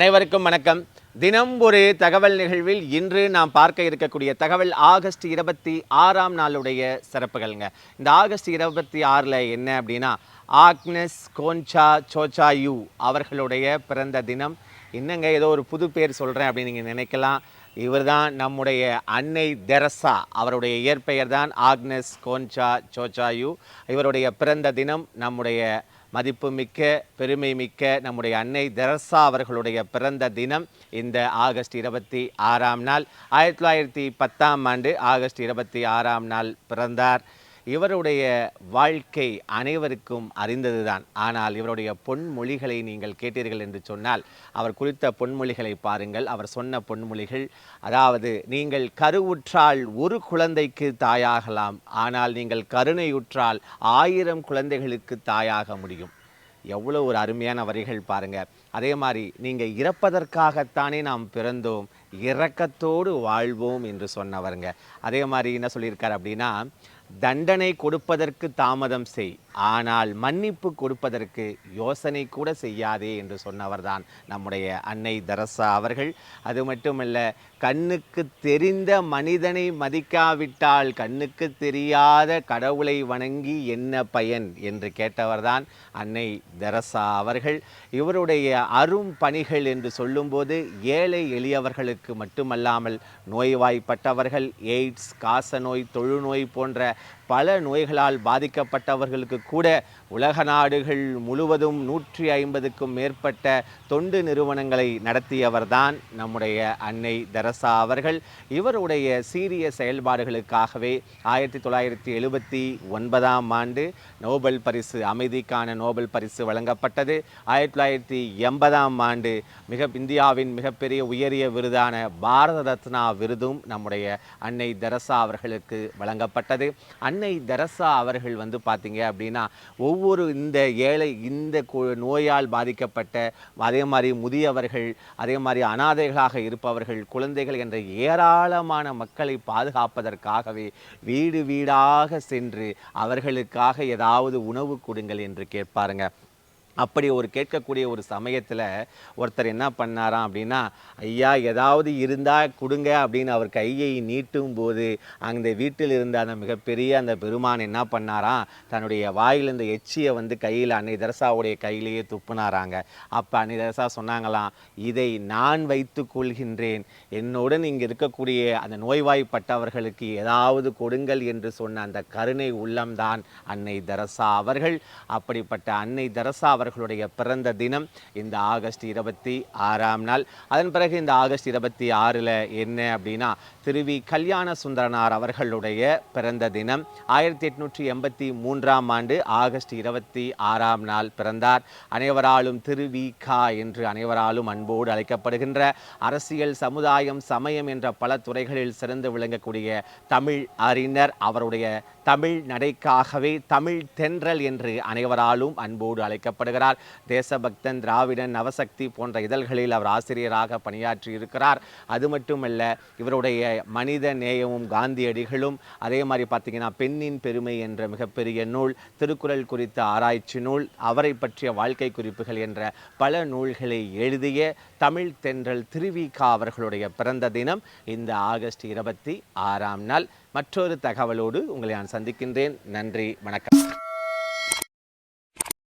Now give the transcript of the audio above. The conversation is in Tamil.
அனைவருக்கும் வணக்கம். தினம் ஒரு தகவல் நிகழ்வில் இன்று நாம் பார்க்க இருக்கக்கூடிய தகவல் ஆகஸ்ட் இருபத்தி ஆறாம் நாளுடைய சிறப்புகள்ங்க. இந்த ஆகஸ்ட் இருபத்தி ஆறில் என்ன அப்படின்னா ஆக்னஸ் கோன்சா சோச்சாயு அவர்களுடைய பிறந்த தினம். என்னங்க ஏதோ ஒரு புது பேர் சொல்கிறேன் அப்படின்னு நீங்கள் நினைக்கலாம். இவர்தான் நம்முடைய அன்னை தெரசா. அவருடைய இயற்பெயர் தான் ஆக்னஸ் கோன்சா சோச்சாயு இவருடைய பிறந்த தினம் நம்முடைய மதிப்புமிக்க பெருமை மிக்க நம்முடைய அன்னை தெரசா அவர்களுடைய பிறந்த தினம் இந்த ஆகஸ்ட் இருபத்தி ஆறாம் நாள். ஆயிரத்தி தொள்ளாயிரத்தி பத்தாம் ஆண்டு ஆகஸ்ட் இருபத்தி ஆறாம் நாள் பிறந்தார். இவருடைய வாழ்க்கை அனைவருக்கும் அறிந்ததுதான். ஆனால் இவருடைய பொன்மொழிகளை நீங்கள் கேட்டீர்கள் என்று சொன்னால் அவர் குறித்த பொன்மொழிகளை பாருங்கள். அவர் சொன்ன பொன்மொழிகள் அதாவது நீங்கள் கருவுற்றால் ஒரு குழந்தைக்கு தாயாகலாம் ஆனால் நீங்கள் கருணையுற்றால் ஆயிரம் குழந்தைகளுக்கு தாயாக முடியும். எவ்வளோ ஒரு அருமையான வரிகள் பாருங்கள் அதே மாதிரி நீங்கள் இறப்பதற்காகத்தானே நாம் பிறந்தோம் இறக்கத்தோடு வாழ்வோம் என்று சொன்னவருங்க. அதே மாதிரி என்ன சொல்லியிருக்கார் அப்படின்னா தண்டனை கொடுப்பதற்கு தாமதம் செய். ஆனால் மன்னிப்பு கொடுப்பதற்கு யோசனை கூட செய்யாதே என்று சொன்னவர்தான் நம்முடைய அன்னை தரசா அவர்கள். அது மட்டுமல்ல கண்ணுக்கு தெரிந்த மனிதனை மதிக்காவிட்டால் கண்ணுக்கு தெரியாத கடவுளை வணங்கி என்ன பயன் என்று கேட்டவர்தான் அன்னை தெரசா அவர்கள். இவருடைய அரும் பணிகள் என்று சொல்லும்போது ஏழை எளியவர்களுக்கு மட்டுமல்லாமல் நோய்வாய்ப்பட்டவர்கள் எய்ட்ஸ் காசநோய் தொழுநோய் போன்ற பல நோய்களால் பாதிக்கப்பட்டவர்களுக்கு கூட உலக நாடுகள் முழுவதும் நூற்றி ஐம்பதுக்கும் மேற்பட்ட தொண்டு நிறுவனங்களை நடத்தியவர்தான் நம்முடைய அன்னை தெரசா அவர்கள். இவருடைய சீரிய செயல்பாடுகளுக்காகவே ஆயிரத்தி தொள்ளாயிரத்தி எழுபத்தி ஒன்பதாம் ஆண்டு நோபல் பரிசு அமைதிக்கான நோபல் பரிசு வழங்கப்பட்டது. ஆயிரத்தி தொள்ளாயிரத்தி எண்பதாம் ஆண்டு மிக இந்தியாவின் மிகப்பெரிய உயரிய விருதான பாரத ரத்னா விருதும் நம்முடைய அன்னை தெரசா அவர்களுக்கு வழங்கப்பட்டது. அன்னை தெரசா அவர்கள் வந்து பார்த்தீங்க அப்படின்னா ஒவ்வொரு இந்த ஏழை இந்த கு- நோயால் பாதிக்கப்பட்ட அதே மாதிரி முதியவர்கள் அதே மாதிரி அனாதைகளாக இருப்பவர்கள் குழந்தைகள் என்ற ஏராளமான மக்களை பாதுகாப்பதற்காகவே வீடு வீடாக சென்று அவர்களுக்காக ஏதாவது உணவு கொடுங்கள் என்று கேட்பாருங்க. அப்படி ஒரு கேட்கக்கூடிய ஒரு சமயத்தில் ஒருத்தர் என்ன பண்ணாராம் அப்படின்னா ஐயா ஏதாவது இருந்தால் கொடுங்க அப்படின்னு அவர் கையை நீட்டும் போது அந்த வீட்டில் இருந்த அந்த மிகப்பெரிய அந்த பெருமான் என்ன பண்ணாராம் தன்னுடைய வாயில் இந்த எச்சியை வந்து கையில் அன்னை தரசாவுடைய கையிலேயே துப்புனாராங்க. அப்போ அன்னை தரசா சொன்னாங்களாம் இதை நான் வைத்து கொள்கின்றேன். என்னுடன் இங்கே இருக்கக்கூடிய அந்த நோய்வாய்ப்பட்டவர்களுக்கு ஏதாவது கொடுங்கள் என்று சொன்ன அந்த கருணை உள்ளம்தான் அன்னை தரசா அவர்கள். அப்படிப்பட்ட அன்னை தரசா அவர்கள் அவர்களுடைய பிறந்த தினம் இந்த ஆகஸ்ட் இருபத்தி ஆறாம் நாள். அதன் பிறகு இந்த ஆகஸ்ட் இருபத்தி ஆறில் என்ன அப்படின்னா திருவி கல்யாண சுந்தரனார் அவர்களுடைய பிறந்த தினம். ஆயிரத்தி எட்நூற்றி எண்பத்தி மூன்றாம் ஆண்டு ஆகஸ்ட் இருபத்தி ஆறாம் நாள் பிறந்தார். அனைவராலும் திருவி கா என்று அனைவராலும் அன்போடு அழைக்கப்படுகின்ற அரசியல் சமுதாயம் சமயம் என்ற பல துறைகளில் சிறந்து விளங்கக்கூடிய தமிழ் அறிஞர். அவருடைய தமிழ் நடைக்காகவே தமிழ் தென்றல் என்று அனைவராலும் அன்போடு அழைக்கப்படுகிறார். இருக்கிறார். தேசபக்தன் திராவிடன் நவசக்தி போன்ற இதழ்களில் அவர் ஆசிரியராக பணியாற்றி இருக்கிறார். அது மட்டுமல்ல இவருடைய மனித நேயமும் காந்தியடிகளும் அதே மாதிரி பார்த்தீங்கன்னா பெண்ணின் பெருமை என்ற மிகப்பெரிய நூல் திருக்குறள் குறித்த ஆராய்ச்சி நூல் அவரை பற்றிய வாழ்க்கை குறிப்புகள் என்ற பல நூல்களை எழுதிய தமிழ் தென்றல் திருவிகா அவர்களுடைய பிறந்த தினம் இந்த ஆகஸ்ட் இருபத்தி ஆறாம் நாள். மற்றொரு தகவலோடு உங்களை நான் சந்திக்கின்றேன். நன்றி வணக்கம்.